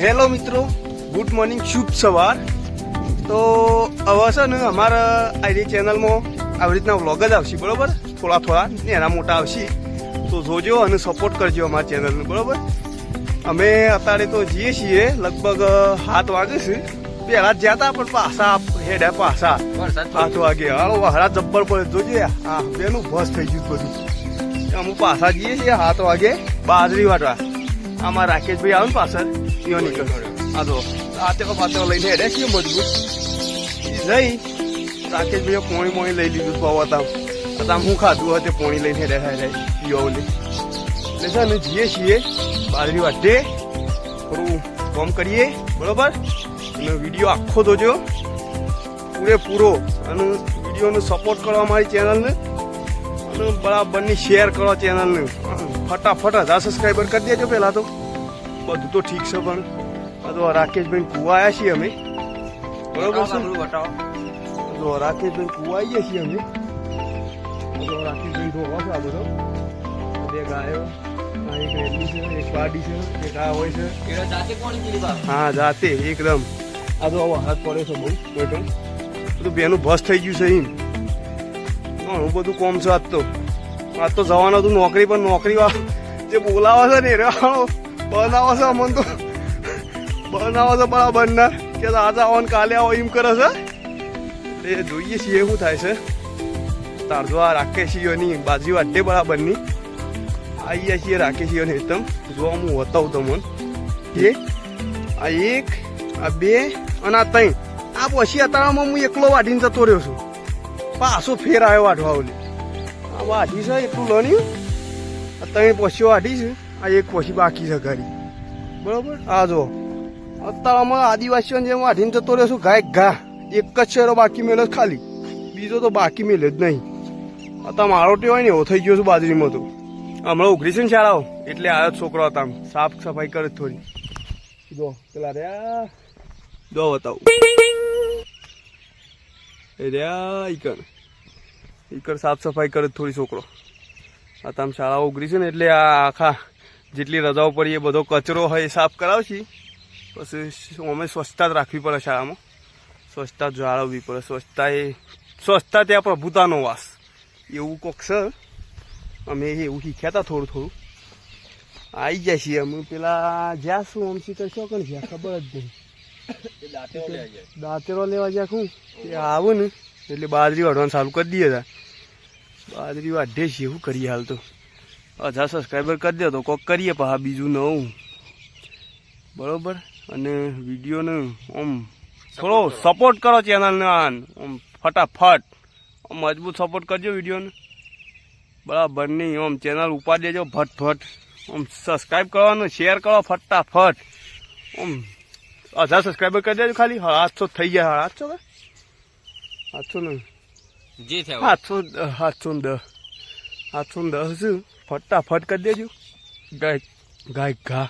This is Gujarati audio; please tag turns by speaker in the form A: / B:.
A: હેલો મિત્રો ગુડ મોર્નિંગ શુભ સવાર. તો હવે છે ને અમારા આઈડી ચેનલમાં આવી રીતના વ્લોગ જ આવશે બરોબર? થોડા થોડા ને એના મોટા આવશે. તો જોજો અને સપોર્ટ કરજો અમારા ચેનલને બરોબર? અમે અત્યારે તો જઈએ છીએ લગભગ સાત વાગે છે. પહેલા જ જ્યાં હતા પણ પાછા હેડા પાછા. સાત વાગે. હાલો વહરા જબ્બર પડે જોજે. હા પેલું ભસ થઈ ગયું બધું. અમુક પાછા જઈએ છીએ સાત વાગે બાજરી વાટવા. આમાં રાકેશભાઈ આવે ને પાછળ. હા તો આતે પાતે લઈને હેડે છીએ મજબૂત ઈ જઈ રાકેશભાઈએ પોણી પોણી લઈ લીધું પાવ હતા હતા હું ખાધું હતું પોણી લઈને હેડે હેડે પીવો ઓલે એટલે છે ને જઈએ છીએ બાજરી વાટે થોડું કોમ કરીએ બરોબર અને વીડિયો આખો જોજો પૂરેપૂરો અને વિડીયોને સપોર્ટ કરો અમારી ચેનલને અને બરાબરની શેર કરો ચેનલને ફટાફટ હજાર સબસ્ક્રાઈબર કરી દેજો પહેલાં તો બધું તો ઠીક છે પણ તો રાકેશભાઈ કુવા આવ્યા છીએ અમે. બરોબર છે? જો રાકેશભાઈ કુવા આવીએ છીએ અમે. તો રાકેશભાઈ ધોવા છે આ બધો. બે ગાયો એક રેડલી છે એક પાડી છે એક આ હોય છે. હા જાતે એકદમ. આ તો હાથ પડે છે બહુ મોટો બધું બેનું બસ થઈ ગયું છે એમ. ઘણું બધું કોમ છે આજ તો. આજ તો જવાનું હતું નોકરી પણ નોકરી જે બોલાવા છે ને એ બનાવે છે મન તો બનાવો છે બરાબર ના કે આજે આવો કાલે આવો એમ કરે છે. એટલે જોઈએ છીએ શું થાય છે. તારજો આ રાખે ની બાજુ વાટે બરાબરની આવીએ છીએ રાખે છીએ ને એકદમ. જોવા હું બતાવું તમને. એ, આ એક, આ બે અને આ ત્રણ. આ પછી અતારામાં હું એકલો વાઢીને જતો રહ્યો છું. પાછો ફેર આવ્યો વાઢવા ઓલી. આ વાઢી છે એટલું લણ્યું. આ ત્રણ પછી વાઢી છે. આ એક પછી બાકી છે ઘરી બરોબર? આ જો અત્યારે અમારા આદિવાસીઓને જેમ વાઢીને જતો રહેશું ગાય ઘા. એક જ શેરો બાકી મેળ્યો ખાલી. બીજો તો બાકી મેળ્યો જ નહીં. અત્યારે મારો ટેવાય ને એવો થઈ ગયો છું બાજરીમાં તો. હમણાં ઉઘરી છે ને શાળાઓ, એટલે આવ્યો છોકરો હતા સાફ સફાઈ કરે થોડી. જો પેલા રહ્યા. જો બતાવું. એ રહ્યા ઈકર. ઈકર સાફ સફાઈ કરે થોડી છોકરો. આ તામ શાળાઓ ઉઘરી છે ને એટલે આ આખા જેટલી રજાઓ પડી એ બધો કચરો હોય એ સાફ કરાવશી. પછી અમે સ્વચ્છતા જ રાખવી પડે શાળામાં. સ્વચ્છતા જાળવવી પડે. સ્વચ્છતા એ સ્વચ્છતા ત્યાં પ્રભુતાનો વાસ. એવું કોક છે. અમે એવું શીખ્યા હતા થોડું થોડું. આવી જાય છીએ અમે. પેલા જ્યાં શું આમ શીખર શું કણ જ્યાં ખબર જ નહીં. દાંતેરો લેવા જ્યાં શું? એ આવું ને. એટલે બાજરી વાઢવાનું ચાલુ કરી દઈએ બાજરી વાઢીએ છીએ એવું કરીએ હાલ તો. હજાર સબસ્ક્રાઈબર કરી દે તો કોક કરીએ પણ હા બીજું નવું. બરોબર? અને વિડીયોને આમ થોડો સપોર્ટ કરો ચેનલને આમ ફટાફટ. મજબૂત સપોર્ટ કરજો વિડીયોને. બરાબર નહીં આમ ચેનલ ઉપાડ દેજો ફટફટ. આમ સબસ્ક્રાઈબ કરવાનું શેર કરો ફટાફટ. આમ હજાર સબસ્ક્રાઈબર કરી દેજો ખાલી. આઠસો થઈ ગયા આઠસો કે આઠસો ને?
B: જે થયા
A: આઠસો ને દસ ને દસ ફટાફટ કરી દેજો. ગાય ગાય ઘા.